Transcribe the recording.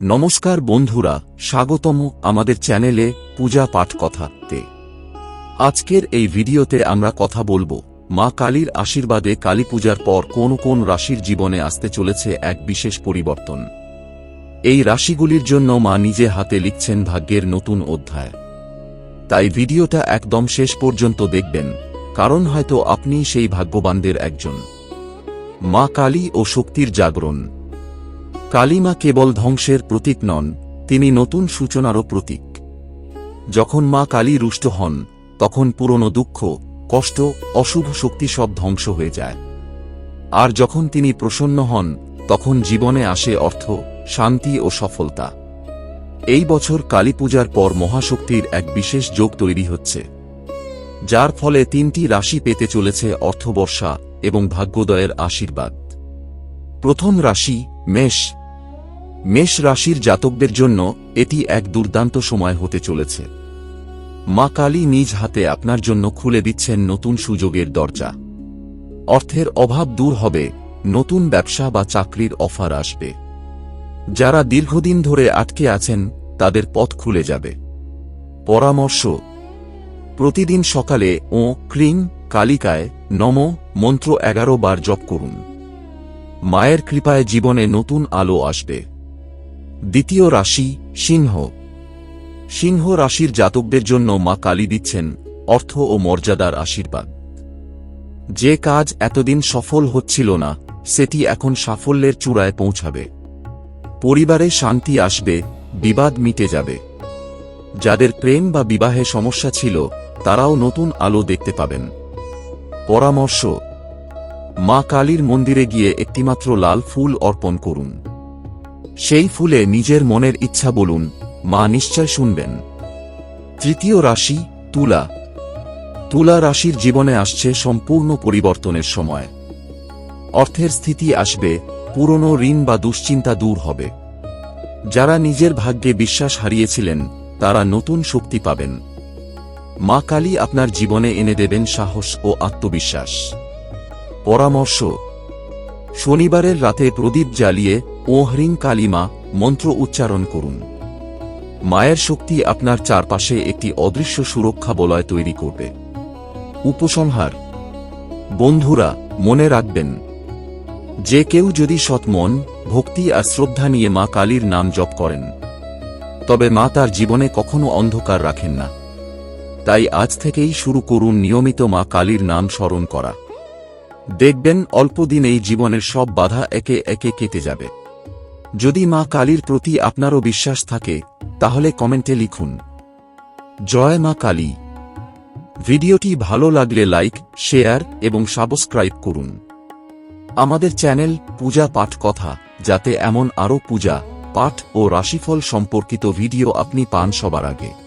নমস্কার বন্ধুরা, স্বাগতম আমাদের চ্যানেলে পূজা পাঠ কথাতে। আজকের এই ভিডিওতে আমরা কথা বলব, মা কালীর আশীর্বাদে কালী পূজার পর কোন কোন রাশির জীবনে আসতে চলেছে এক বিশেষ পরিবর্তন। এই রাশিগুলির জন্য মা নিজে হাতে লিখছেন ভাগ্যের নতুন অধ্যায়। তাই ভিডিওটা একদম শেষ পর্যন্ত দেখবেন, কারণ হয়তো আপনি সেই ভাগ্যবানদের একজন। মা কালী ও শক্তির জাগরণ। কালীমা কেবল ধ্বংসের প্রতীক নন, তিনি নতুন সূচনারও প্রতীক। যখন মা কালী রুষ্ট হন, তখন পুরনো দুঃখ, কষ্ট, অশুভ শক্তি সব ধ্বংস হয়ে যায়। আর যখন তিনি প্রসন্ন হন, তখন জীবনে আসে অর্থ, শান্তি ও সফলতা। এই বছর কালী পূজার পর মহাশক্তির এক বিশেষ যোগ তৈরি হচ্ছে। যার ফলে তিনটি রাশি পেতে চলেছে অর্থবর্ষা এবং ভাগ্যোদয়ের আশীর্বাদ। প্রথম রাশি, মেষ। মেষ রাশির জাতকদের জন্য এটি এক দুর্দান্ত সময় হতে চলেছে। মা কালী নিজ হাতে আপনার জন্য খুলে দিচ্ছেন নতুন সুযোগের দরজা। অর্থের অভাব দূর হবে, নতুন ব্যবসা বা চাকরির অফার আসবে। যারা দীর্ঘদিন ধরে আটকে আছেন, তাদের পথ খুলে যাবে। পরামর্শ, প্রতিদিন সকালে ও ক্রিম, কালিকায় নম মন্ত্র এগারো বার জপ করুন। মায়ের কৃপায় জীবনে নতুন আলো আসবে। দ্বিতীয় রাশি, সিংহ। সিংহ রাশির জাতকদের জন্য মা কালী দিচ্ছেন অর্থ ও মর্যাদার আশীর্বাদ। যে কাজ এতদিন সফল হচ্ছিল না, সেটি এখন সাফল্যের চূড়ায় পৌঁছাবে। পরিবারে শান্তি আসবে, বিবাদ মিটে যাবে। যাদের প্রেম বা বিবাহে সমস্যা ছিল, তারাও নতুন আলো দেখতে পাবেন। পরামর্শ মা কালীর মন্দিরে গিয়ে একটিমাত্র লাল ফুল অর্পণ করুন। সেই ফুলে নিজের মনের ইচ্ছা বলুন, মা নিশ্চয় শুনবেন। তৃতীয় রাশি, তুলা। তুলা রাশির জীবনে আসছে সম্পূর্ণ পরিবর্তনের সময়। অর্থের স্থিতি আসবে, পুরনো ঋণ বা দুশ্চিন্তা দূর হবে। যারা নিজের ভাগ্যে বিশ্বাস হারিয়েছিলেন, তারা নতুন শক্তি পাবেন। মা কালী আপনার জীবনে এনে দেবেন সাহস ও আত্মবিশ্বাস। পরামর্শ। শনিবারের রাতে প্রদীপ জ্বালিয়ে ও হ্রিং কালিমা মন্ত্র উচ্চারণ করুন। মায়ের শক্তি আপনার চারপাশে একটি অদৃশ্য সুরক্ষা বলয় তৈরি করবে। উপসংহার। বন্ধুরা, মনে রাখবেন, যে কেউ যদি সৎ মন, ভক্তি আর শ্রদ্ধা নিয়ে মা কালীর নাম জপ করেন, তবে মা তার জীবনে কখনো অন্ধকার রাখেন না। তাই আজ থেকেই শুরু করুন নিয়মিত মা কালীর নাম স্মরণ করা। দেখবেন অল্প দিনেই জীবনের সব বাধা একে একে কেটে যাবে। যদি মা কালীর প্রতি আপনারও বিশ্বাস থাকে, তাহলে কমেন্টে লিখুন। জয় মা কালী। ভিডিওটি ভালো লাগলে লাইক, শেয়ার এবং সাবস্ক্রাইব করুন। আমাদের চ্যানেল পূজা পাঠ কথা, যাতে এমন আরও পূজা, পাঠ ও রাশিফল সম্পর্কিত ভিডিও আপনি পান সবার আগে।